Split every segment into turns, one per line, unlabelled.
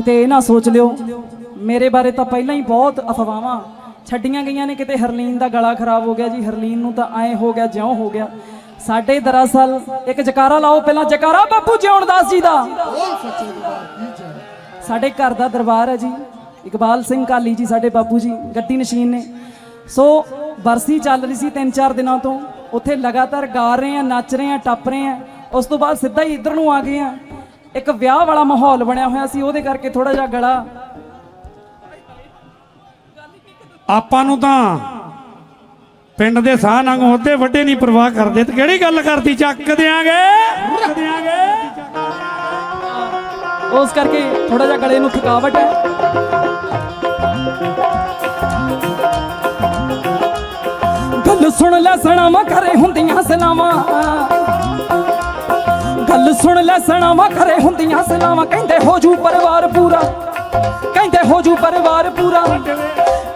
ਕਿਤੇ ਇਹ ਨਾ ਸੋਚ ਲਿਓ, ਮੇਰੇ ਬਾਰੇ ਤਾਂ ਪਹਿਲਾਂ ਹੀ ਬਹੁਤ ਅਫਵਾਹਾਂ ਛੱਡੀਆਂ ਗਈਆਂ ਨੇ ਕਿਤੇ ਹਰਲੀਨ ਦਾ ਗਲਾ ਖਰਾਬ ਹੋ ਗਿਆ ਜੀ, ਹਰਲੀਨ ਨੂੰ ਤਾਂ ਐ ਹੋ ਗਿਆ, ਜਿਉਂ ਹੋ ਗਿਆ। ਸਾਡੇ ਦਰਅਸਲ ਇੱਕ ਜਕਾਰਾ ਲਾਓ, ਪਹਿਲਾਂ ਜਕਾਰਾ ਬਾਪੂ ਜਿਉਣਦਾਸ ਜੀ ਦਾ। ਸਾਡੇ ਘਰ ਦਾ ਦਰਬਾਰ ਹੈ ਜੀ, ਇਕਬਾਲ ਸਿੰਘ ਕਾਲੀ ਜੀ, ਸਾਡੇ ਬਾਪੂ ਜੀ, ਗੱਡੀ ਨਸ਼ੀਨ ਨੇ। ਸੋ ਬਰਸੀ ਚੱਲ ਰਹੀ ਸੀ ਤਿੰਨ ਚਾਰ ਦਿਨਾਂ ਤੋਂ, ਉੱਥੇ ਲਗਾਤਾਰ ਗਾ ਰਹੇ ਆ ਨੱਚ ਰਹੇ ਆ ਟੱਪ ਰਹੇ ਆ ਉਸ ਤੋਂ ਬਾਅਦ ਸਿੱਧਾ ਹੀ ਇੱਧਰ ਨੂੰ ਆ ਗਏ ਆ ਇੱਕ ਵਿਆਹ ਵਾਲਾ ਮਾਹੌਲ ਬਣਿਆ ਹੋਇਆ ਸੀ ਉਹਦੇ ਕਰਕੇ ਥੋੜਾ ਜਿਹਾ ਗਲਾ।
ਆਪਾਂ ਨੂੰ ਤਾਂ ਪਿੰਡ ਦੇ ਸਾਹ ਨੰਗ ਹੁੰਦੇ ਵੱਡੇ ਨਹੀਂ ਪਰਵਾਹ ਕਰਦੇ। ਤੇ ਕਿਹੜੀ ਗੱਲ ਕਰਦੀ? ਚੱਕ ਦਿਆਂਗੇ। ਦਿਆਂਗੇ
ਉਸ ਕਰਕੇ ਥੋੜਾ ਜਿਹਾ ਗਲੇ ਨੂੰ ਥਕਾਵਟ ਹੈ। ਗੱਲ ਸੁਣ ਲੈ ਸਣਾਵਾ ਘਰੇ ਹੁੰਦੀਆਂ ਸਲਾਵਾਂ ਗੱਲ ਸੁਣ ਲੈ ਸਣਾਵਾ ਘਰੇ ਹੁੰਦੀਆਂ ਸਲਾਵਾਂ ਕਹਿੰਦੇ ਹੋ ਜੂ ਪਰਿਵਾਰ ਪੂਰਾ। ਕਹਿੰਦੇ ਹੋ ਜੂ ਪਰਿਵਾਰ ਪੂਰਾ।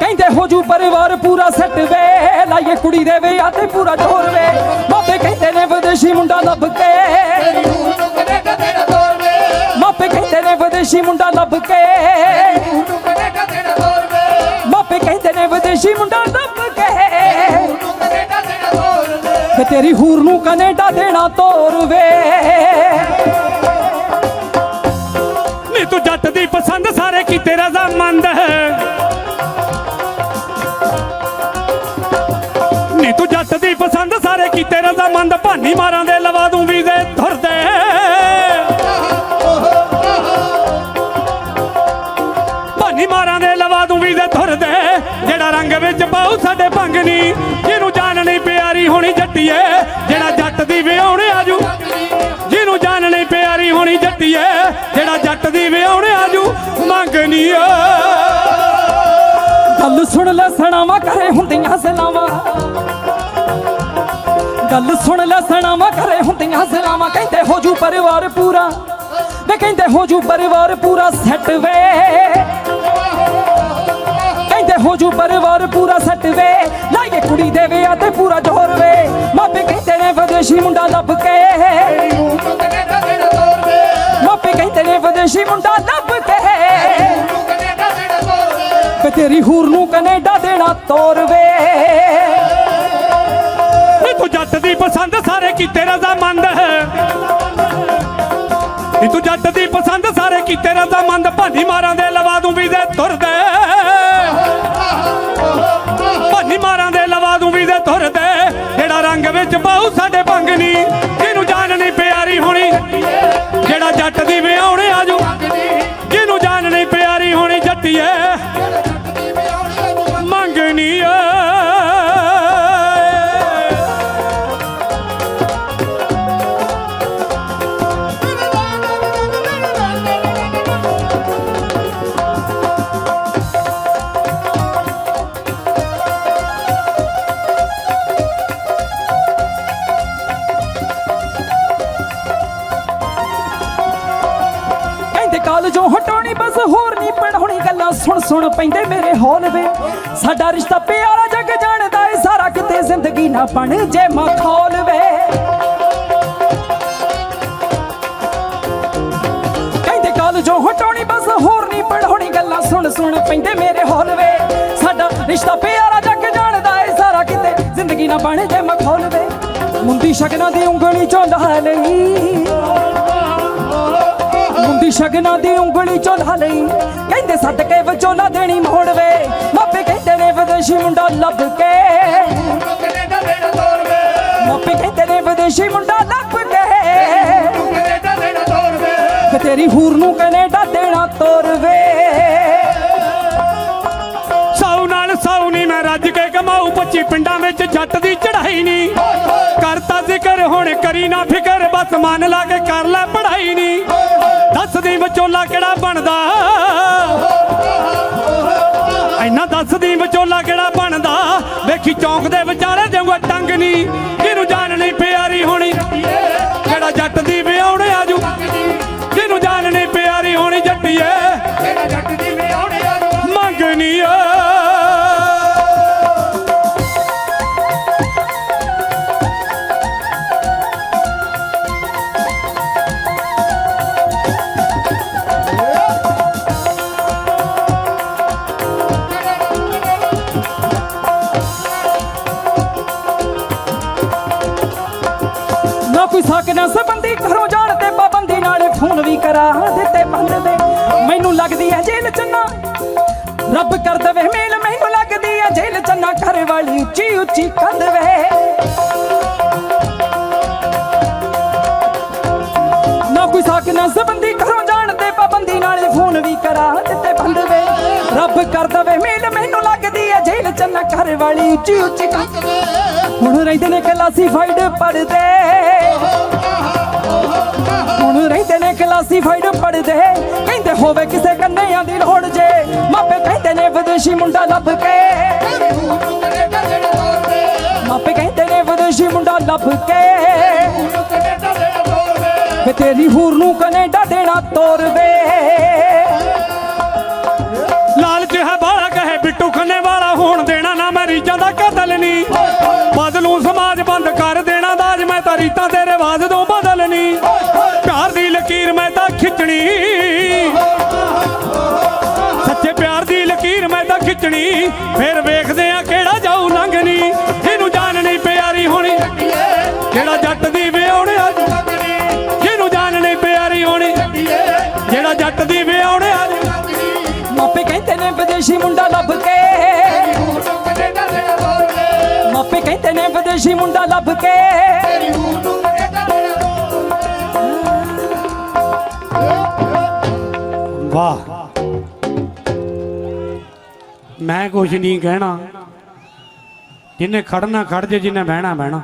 ਕਹਿੰਦੇ ਹੋ ਜੂ ਪਰਿਵਾਰ ਪੂਰਾ, ਸੱਟ ਵੇ, ਲਾਈਏ ਕੁੜੀ ਦੇ ਵਿਆਹ ਤੇ ਪੂਰਾ ਜੋਰ ਵੇ। ਬਾਬੇ ਕਹਿੰਦੇ ਨੇ ਵਿਦੇਸ਼ੀ ਮੁੰਡਾ ਲੱਭ ਕੇ। ਮਾਪੇ ਕਹਿੰਦੇ ਨੇ ਵਿਦੇਸ਼ੀ ਮੁੰਡਾ ਲੱਭ ਕੇ। ਮਾਪੇ ਕਹਿੰਦੇ ਨੇ ਵਿਦੇਸ਼ੀ ਮੁੰਡਾ ਕਿ ਤੇਰੀ ਹੂਰ ਨੂੰ ਕੈਨੇਡਾ ਦੇਣਾ ਤੋਰ ਵੇ
ਨਹੀਂ ਤੂੰ ਜੱਟ ਦੀ ਪਸੰਦ ਸਾਰੇ ਕੀਤੇ ਰਜ਼ਾਮੰਦ ਨਹੀਂ ਤੂੰ ਜੱਟ ਦੀ ਪਸੰਦ ਸਾਰੇ ਕੀਤੇ ਰਜ਼ਾਮੰਦ ਭਾਨੀ ਮਾਰਾਂ ਦੇ ਲਵਾ ਦੂੰ ਵੀਜ਼ੇ ਧੁਰਦੇ। ਭਾਨੀ ਮਾਰਾਂ ਦੇ ਲਵਾ ਦੂੰ ਵੀਜ਼ੇ ਧੁਰਦੇ। ਜਿਹੜਾ ਰੰਗ ਵਿੱਚ ਪਾਉ ਸਾਡੇ ਭੰਗਨੀ ਜਿਹਨੂੰ ਨਹੀਂ ਹੋਣੀ ਜੱਟੀਏ, ਜਿਹੜਾ ਜੱਟ ਦੀ ਵਿਆਹੁਣੇ ਆਜੂ ਮੰਗਨੀ ਓ
ਗੱਲ ਸੁਣ ਲੈ ਸਣਾਵਾ, ਘਰੇ ਹੁੰਦੀਆਂ ਸਲਾਵਾਂ ਗੱਲ ਸੁਣ ਲੈ ਸਣਾਵਾ, ਘਰੇ ਹੁੰਦੀਆਂ ਸਲਾਵਾਂ ਕਹਿੰਦੇ ਹੋ ਜੂ ਪਰਿਵਾਰ ਪੂਰਾ, ਵੇ ਕਹਿੰਦੇ ਹੋ ਜੂ ਪਰਿਵਾਰ ਪੂਰਾ ਸੈੱਟ ਵੇ। ਕਹਿੰਦੇ ਹੋ ਜੂ ਪਰਿਵਾਰ ਪੂਰਾ ਸੈੱਟ ਵੇ। ਲਾਈਏ ਕੁੜੀ ਦੇ ਵਿਆਹ ਤੇ ਪੂਰਾ ਜੋਰ ਵੇ। ਮਾਪੇ ਕਹਿੰਦੇ ਨੇ ਵਿਦੇਸ਼ੀ ਮੁੰਡਾ ਲੱਭ ਕੇ। ਨੇ ਮੁੰਡਾ ਲੱਭ ਕੇ ਵੇ ਤੇਰੀ ਹੂਰ ਨੂੰ ਕੈਨੇਡਾ ਦੇਣਾ ਤੋਰ ਵੇ।
ਨੀ ਤੂੰ ਜੱਟ ਦੀ ਪਸੰਦ ਸਾਰੇ ਕੀਤੇ ਰਜ਼ਾਮੰਦ ਨੀ ਤੂੰ ਜੱਟ ਦੀ ਪਸੰਦ ਸਾਰੇ ਕੀਤੇ ਰਜ਼ਾਮੰਦ ਭਾਨੀ ਮਾਰਾਂ ਦੇ ਲਵਾ ਦੂੰ ਵੀਜ਼ੇ ਤੁਰਦੇ। ਭਾਨੀ ਮਾਰਾਂ ਦੇ ਲਵਾ ਦੂੰ ਵੀਜ਼ੇ ਤੁਰਦੇ। ਜਿਹੜਾ ਰੰਗ ਵਿੱਚ ਪਾਉ ਸਾਡੇ ਭੰਗਨੀ
ਸੁਣ ਸੁਣ ਪੈਂਦੇ ਮੇਰੇ ਹੌਲ ਵੇ। ਸਾਡਾ ਰਿਸ਼ਤਾ ਪਿਆਰਾ ਜੱਗ ਜਾਣਦਾ ਏ, ਸਾਰਾ ਕਿਤੇ ਜ਼ਿੰਦਗੀ ਨਾ ਬਣ ਜੇ ਮਖੌਲ ਵੇ। ਕਹਿੰਦੇ ਕਾਲਜੋਂ ਹਟਾਉਣੀ, ਬਸ ਹੋਰ ਨਹੀਂ ਪੜਾਉਣੀ ਗੱਲਾਂ ਸੁਣ ਸੁਣ ਪੈਂਦੇ ਮੇਰੇ ਹੌਲ ਵੇ। ਸਾਡਾ ਰਿਸ਼ਤਾ ਪਿਆਰਾ ਜੱਗ ਜਾਣਦਾ ਏ, ਸਾਰਾ ਕਿਤੇ ਜ਼ਿੰਦਗੀ ਨਾ ਬਣ ਜੇ ਮਖੌਲ ਵੇ। ਮੁੰਦੀ ਸ਼ਗਨਾਂ ਦੀ ਉਂਗਲੀ ਚੋਂ ਲਾ ਲਈ। ਮੁੰਦੀ ਸ਼ਗਨਾਂ ਦੀ ਉਂਗਲੀ ਚੋਂ ਲਈ। ਕਹਿੰਦੇ ਸੱਦ ਕੇ ਵਿਚੋਲਾ ਦੇਣੀ ਮੋੜ ਵੇ। ਮਾਪੇ ਕਹਿੰਦੇ ਨੇ ਵਿਦੇਸ਼ੀ ਮੁੰਡਾ ਲੱਭ ਕੇ। ਮਾਪੇ ਕਹਿੰਦੇ ਨੇ ਵਿਦੇਸ਼ੀ ਮੁੰਡਾ ਲੱਭ ਕੇ। ਤੇਰੀ ਹੂਰ ਨੂੰ ਕੈਨੇਡਾ ਦੇਣਾ ਤੋਰ ਵੇ।
ਸੌ ਨਾਲ ਸੌ ਨਹੀਂ ਮੈਂ ਰੱਜ ਕੇ ਕਮਾਊ। 25 ਪਿੰਡਾਂ ਵਿੱਚ ਜੱਟ ਦੀ ਚੜਾਈ ਨਹੀਂ ਕਰਤਾ ਜ਼ਿਕਰ, ਹੁਣ ਕਰੀ ਨਾ ਫਿਕਰ। ਬਸ ਮਨ ਲਾ ਕੇ ਕਰ ਲੈ ਪੜਾਈ ਨਹੀਂ ਵਿਚੋਲਾ ਕਿਹੜਾ ਬਣਦਾ? ਇੰਨਾ ਦੱਸਦੀ ਵਿਚੋਲਾ ਕਿਹੜਾ ਬਣਦਾ? ਵੇਖੀ ਚੌਂਕ ਦੇ ਵਿਚਾਰੇ ਦੇਊਗਾ ਟੰਗ ਨਹੀਂ
ਫੋਨ ਦਿੱਤੇ ਬੰਦ ਮੈਨੂੰ ਲੱਗਦੀ ਐ ਜੇਲ੍ਹ ਚੰਨਾ ਰੱਬ ਕਰ ਦਵੇ ਮੇਲ, ਮੈਨੂੰ ਲੱਗਦੀ ਐ ਜੇਲ੍ਹ ਚੰਨਾ ਘਰ ਵਾਲੀ ਉੱਚੀ ਉੱਚੀ ਕੰਧ ਵੇ ਨਾ ਕੋਈ ਸਾਕ ਨਾ ਸੰਬੰਧੀ ਘਰੋਂ ਜਾਣ ਤੇ ਪਾਬੰਦੀ ਨਾਲ ਫੋਨ ਵੀ ਕਰਾ ਦਿੱਤੇ ਬੰਦ। ਵੇ ਰੱਬ ਕਰ ਦੇਵੇ ਮੇਲ, ਮੈਨੂੰ ਲੱਗਦੀ ਹੈ ਜੇਲ ਚੰਨਾ ਘਰ ਵਾਲੀ ਉੱਚੀ ਉੱਚੀ ਕੰਧ ਵੇ ਹੁਣ ਰਹਿੰਦੇ ਨੇ ਕਲਾਸੀਫਾਈਡ ਪੜਦੇ ਹੁਣ ਰਹਿੰਦੇ ਨੇ ਕਲਾਸੀਫਾਈਡ ਪੜਦੇ ਕਹਿੰਦੇ ਹੋਵੇ ਕਿਸੇ ਕੰਨਿਆਂ ਦੀ ਲੋੜ ਜੇ। ਮਾਪੇ ਕਹਿੰਦੇ ਨੇ ਵਿਦੇਸ਼ੀ ਮੁੰਡਾ ਲੱਭ ਕੇ। ਮਾਪੇ ਕਹਿੰਦੇ ਨੇ ਵਿਦੇਸ਼ੀ ਮੁੰਡਾ ਲੱਭ ਕੇ। ਵੇ ਤੇਰੀ ਹੂਰ ਨੂੰ ਕੈਨੇਡਾ ਦੇਣਾ ਤੋਰਵੇ।
ਲਾਲਚ ਲਕੀਰ ਮੈਂ ਤਾਂ ਖਿੱਚਣੀ। ਸੱਚੇ ਪਿਆਰ ਦੀ ਲਕੀਰ ਮੈਂ ਤਾਂ ਖਿੱਚਣੀ। ਫਿਰ ਵੇਖਦੇ ਆ ਕਿਹੜਾ ਜਾਊ ਲੰਘਣੀ। ਇਹਨੂੰ ਜਾਣਨੀ ਪਿਆਰੀ ਹੋਣੀ। ਜਿਹੜਾ ਜੱਟ ਦੀ ਵਿਆਹੁਣਿਆ ਜਿਹਨੂੰ ਜਾਣਨੀ ਪਿਆਰੀ ਹੋਣੀ। ਜਿਹੜਾ ਜੱਟ ਦੀ ਵਿਆਹੁਣਿਆ
ਮਾਪੇ ਕਹਿੰਦੇ ਨੇ ਵਿਦੇਸ਼ੀ ਮੁੰਡਾ ਲੱਭ ਕੇ। ਮਾਪੇ ਕਹਿੰਦੇ ਨੇ ਵਿਦੇਸ਼ੀ ਮੁੰਡਾ ਲੱਭ ਕੇ।
ਵਾਹ। ਮੈਂ ਕੁਝ ਨਹੀਂ ਕਹਿਣਾ। ਜਿੰਨੇ ਖੜਨਾ ਖੜ ਜੇ ਜਿੰਨੇ ਬਹਿਣਾ ਬਹਿਣਾ।